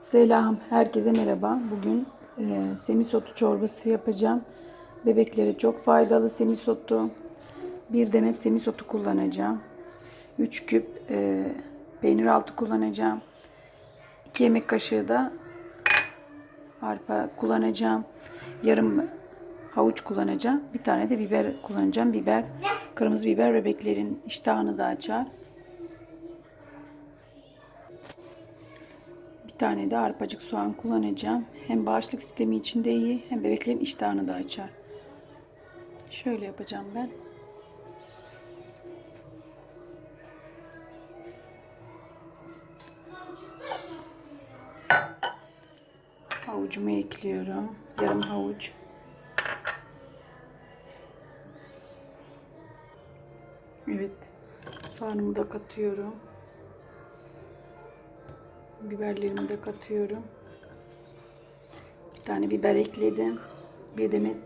Selam, herkese merhaba. Bugün e, semisotu çorbası yapacağım. Bebeklere çok faydalı semisotu. Bir demet semisotu kullanacağım. 3 küp e, peynir altı kullanacağım. 2 yemek kaşığı da arpa kullanacağım. Yarım havuç kullanacağım. Bir tane de biber kullanacağım. Biber, kırmızı biber bebeklerin iştahını da açar. Tane de arpacık soğan kullanacağım. Hem bağışıklık sistemi için de iyi hem bebeklerin iştahını da açar. Şöyle yapacağım ben. Havucumu ekliyorum. Yarım havuç. Evet. Soğanımı da katıyorum. Biberlerimi de katıyorum. Bir tane biber ekledim. Bir demet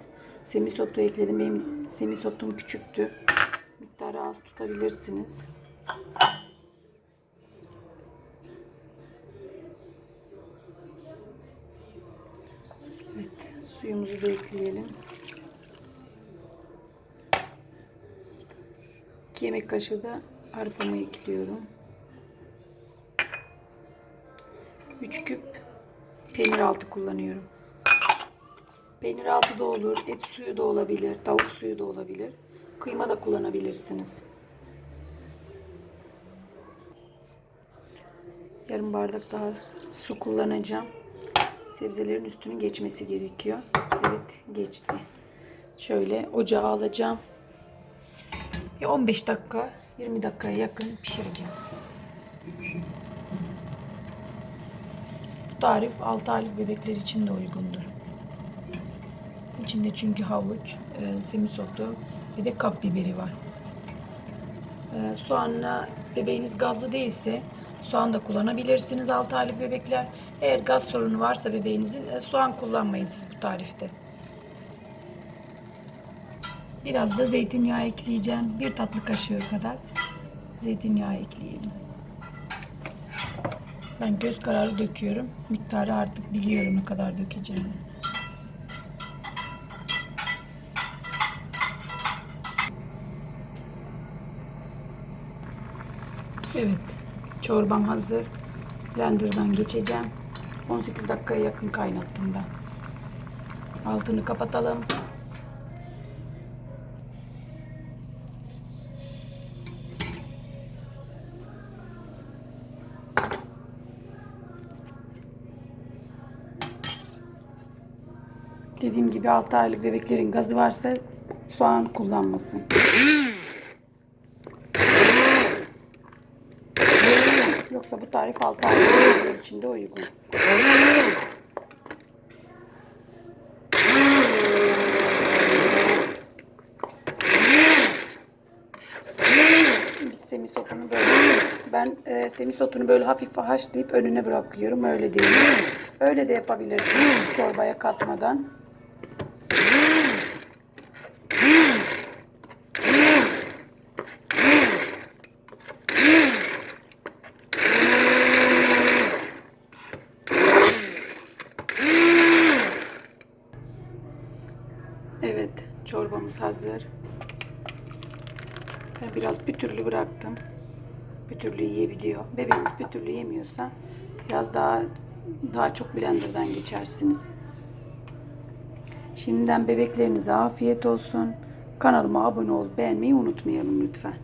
semisotu ekledim. Benim semisotum küçüktü. Miktarı az tutabilirsiniz. Evet, suyumuzu da ekleyelim. 2 yemek kaşığı da arpamı ekliyorum. 3 küp peynir altı kullanıyorum. Peynir altı da olur, et suyu da olabilir, tavuk suyu da olabilir. Kıyma da kullanabilirsiniz. Yarım bardak daha su kullanacağım. Sebzelerin üstünün geçmesi gerekiyor. Evet, geçti. Şöyle ocağa alacağım. 15 dakika, 20 dakikaya yakın pişireceğim. Bu tarif 6 aylık bebekler için de uygundur. İçinde çünkü havuç, e, semisotu ve de kap biberi var. E, soğanla bebeğiniz gazlı değilse soğan da kullanabilirsiniz 6 aylık bebekler. Eğer gaz sorunu varsa bebeğinizin e, soğan kullanmayın siz bu tarifte. Biraz da zeytinyağı ekleyeceğim. Bir tatlı kaşığı kadar zeytinyağı ekleyelim. Ben göz kararı döküyorum. Miktarı artık biliyorum ne kadar dökeceğimi. Evet. Çorbam hazır. Blender'dan geçeceğim. 18 dakikaya yakın kaynattım ben. Altını kapatalım. Dediğim gibi 6 aylık bebeklerin gazı varsa soğan kullanmasın. Yoksa bu tarif 6 aylık bebekler için de uygun. Semisotunu böyle ben e, semisotunu böyle hafif haşlayıp önüne bırakıyorum öyle değil. Öyle de yapabilirsiniz çorbaya katmadan. Evet, çorbamız hazır. Ben biraz pütürlü bıraktım. Pütürlü yiyebiliyor. Bebeğiniz pütürlü yemiyorsa biraz daha daha çok blenderdan geçersiniz. Şimdiden bebeklerinize afiyet olsun. Kanalıma abone olup beğenmeyi unutmayalım lütfen.